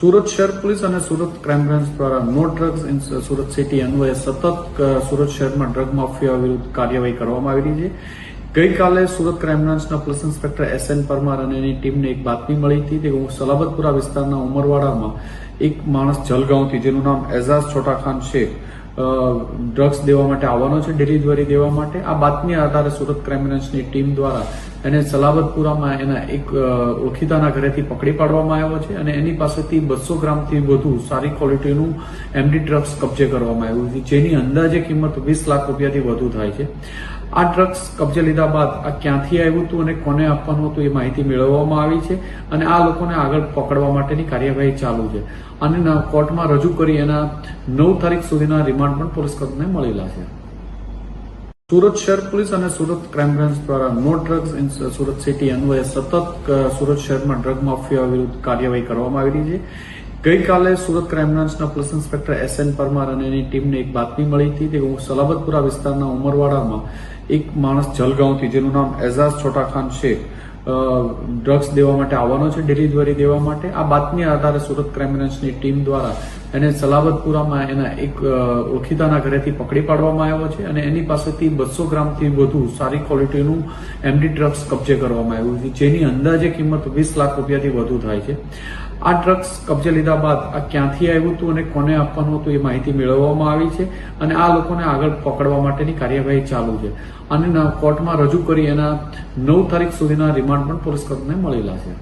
સુરત શહેર પોલીસ અને Surat crime branch દ્વારા no drugs in Surat city અન્વયે સતત સુરત શહેરમાં ડ્રગ માફિયા વિરુદ્ધ કાર્યવાહી કરવામાં આવી રહી છે. ગઈકાલે સુરત ક્રાઇમ બ્રાન્ચના police inspector S N Parmar અને એની ટીમને એક બાતમી મળી હતી કે સલાબતપુરા વિસ્તારના ઉમરવાડામાં એક માણસ જલગાંવથી જેનું નામ એઝાઝ છોટાખાન શેખ અ, ડ્રગ્સ દેવા માટે આવવાનો છે ડિલિવરી દેવા માટે. આ બાતમી આધારે સુરત ક્રાઇમ બ્રાન્ચની ટીમ દ્વારા એને સલાબતપુરામાં એના એક ઓળખીતાના ઘરેથી પકડી પાડવામાં આવ્યો છે અને એની પાસેથી બસો ગ્રામથી વધુ સારી ક્વોલિટીનું એમડી ડ્રગ્સ કબજે કરવામાં આવ્યું છે, જેની અંદાજે કિંમત વીસ લાખ રૂપિયાથી વધુ થાય છે. આ ડ્રગ્સ કબજે લીધા બાદ આ ક્યાંથી આવ્યું હતું અને કોને આપવાનું હતું એ માહિતી મેળવવામાં આવી છે અને આ લોકોને આગળ પકડવા માટેની કાર્યવાહી ચાલુ છે. અને કોર્ટમાં રજૂ કરી એના નવ તારીખ સુધીના રિમાન્ડ પણ પોલીસ મળેલા છે. સુરત શહેર પોલીસ અને સુરત ક્રાઇમ બ્રાન્ચ દ્વારા no drugs in Surat city અન્વયે સતત સુરત શહેરમાં ડ્રગ માફિયા વિરુદ્ધ કાર્યવાહી કરવામાં આવી રહી છે. ગઈકાલે સુરત ક્રાઇમ બ્રાન્ચના police inspector S N Parmar અને એની ટીમને એક બાતમી મળી હતી કે સલાબતપુરા વિસ્તારના ઉમરવાડામાં એક માણસ જલગાંવથી જેનું નામ એઝાઝ છોટાખાન શેખ અ, ડ્રગ્સ દેવા માટે આવવાનો છે ડિલિવરી દેવા માટે. આ બાતમી આધારે સુરત ક્રાઇમ બ્રાન્ચની ટીમ દ્વારા એને સલાબતપુરામાં એના એક ઓળખીતાના ઘરેથી પકડી પાડવામાં આવ્યો છે અને એની પાસેથી બસો ગ્રામથી વધુ સારી ક્વોલિટીનું એમડી ડ્રગ્સ કબજે કરવામાં આવ્યું છે જેની અંદાજે કિંમત વીસ લાખ રૂપિયાથી વધુ થાય છે. આ ડ્રગ્સ કબજે લીધા બાદ આ ક્યાંથી આવ્યું હતું અને કોને આપવાનું હતું એ માહિતી મેળવવામાં આવી છે અને આ લોકોને આગળ પકડવા માટેની કાર્યવાહી ચાલુ છે. અને કોર્ટમાં રજૂ કરી એના નવ તારીખ સુધીના રિમાન્ડ પણ પોલીસ કર્મને મળેલા છે.